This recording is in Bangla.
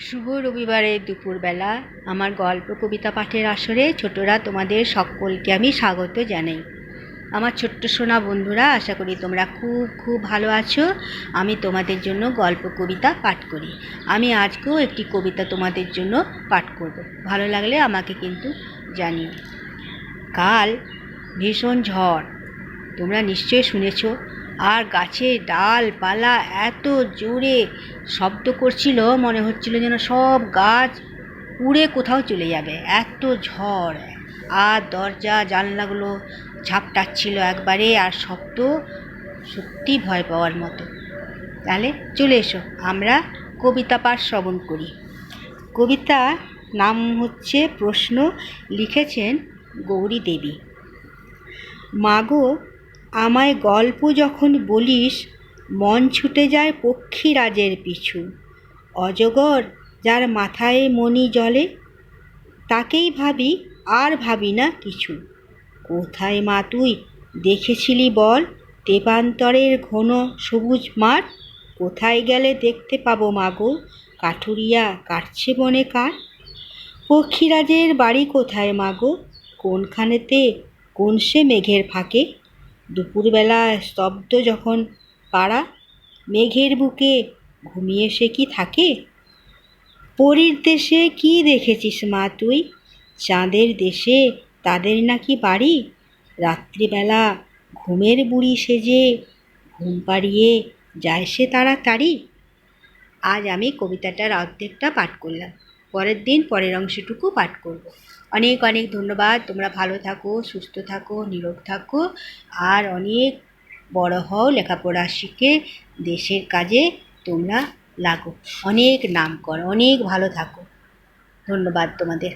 শুভ রবিবারে দুপুরবেলা। আমার গল্প কবিতা পাঠের আসরে ছোটরা তোমাদের সকলকে আমি স্বাগত জানাই। আমার ছোট্ট সোনা বন্ধুরা, আশা করি তোমরা খুব খুব ভালো আছো। আমি তোমাদের জন্য গল্প কবিতা পাঠ করি। আমি আজকেও একটি কবিতা তোমাদের জন্য পাঠ করব। ভালো লাগলে আমাকে কিন্তু জানিও। কাল ভীষণ ঝড়। তোমরা নিশ্চয়ই শুনেছো আর গাছের ডালপালা এত জোরে শব্দ করছিল, মনে হচ্ছিল যেন সব গাছ উড়ে কোথাও চলে যাবে। এত ঝড়। আর দরজা, জানলাগুলো ঝাপটাচ্ছিল একবারে আর শব্দ সত্যি ভয় পাওয়ার মতো। তাহলে চলে এসো, আমরা কবিতা পাঠ শ্রবণ করি। কবিতা নাম হচ্ছে প্রশ্ন, লিখেছেন গৌরী দেবী। মাগো আমায় গল্প যখন বলিস, মন ছুটে যায় পক্ষীরাজের পিছু। অজগর যার মাথায় মণি জলে, তাকেই ভাবি আর ভাবি না কিছু। কোথায় মা তুই? দেখেছিলি বল তেপান্তরের ঘন সবুজ মাঠ? কোথায় গেলে দেখতে পাবো মাগো কাঠুরিয়া কাটছে বনে কাঠ? পক্ষীরাজের বাড়ি কোথায় মাগো কোনখানেতে? কোন সে মেঘের ফাঁকে? দুপুরবেলা স্তব্ধ যখন পাড়া, মেঘের বুকে ঘুমিয়ে সে কি থাকে? পরীর দেশে কি দেখেছিস মা তুই? চাঁদের দেশে তাদের নাকি বাড়ি? রাত্রিবেলা ঘুমের বুড়ি সেজে ঘুম পাড়িয়ে যায় সে তাড়াতাড়ি। আজ আমি কবিতাটার অর্ধেকটা পাঠ করলাম। পরের দিন পরের অংশটুকু পাঠ করব। অনেক অনেক ধন্যবাদ। তোমরা ভালো থাকো, সুস্থ থাকো, নিরোগ থাকো। আর অনেক বড় হও লেখাপড়া শিখে দেশের কাজে তোমরা লাগো। অনেক নাম করো, অনেক ভালো থাকো। ধন্যবাদ তোমাদের।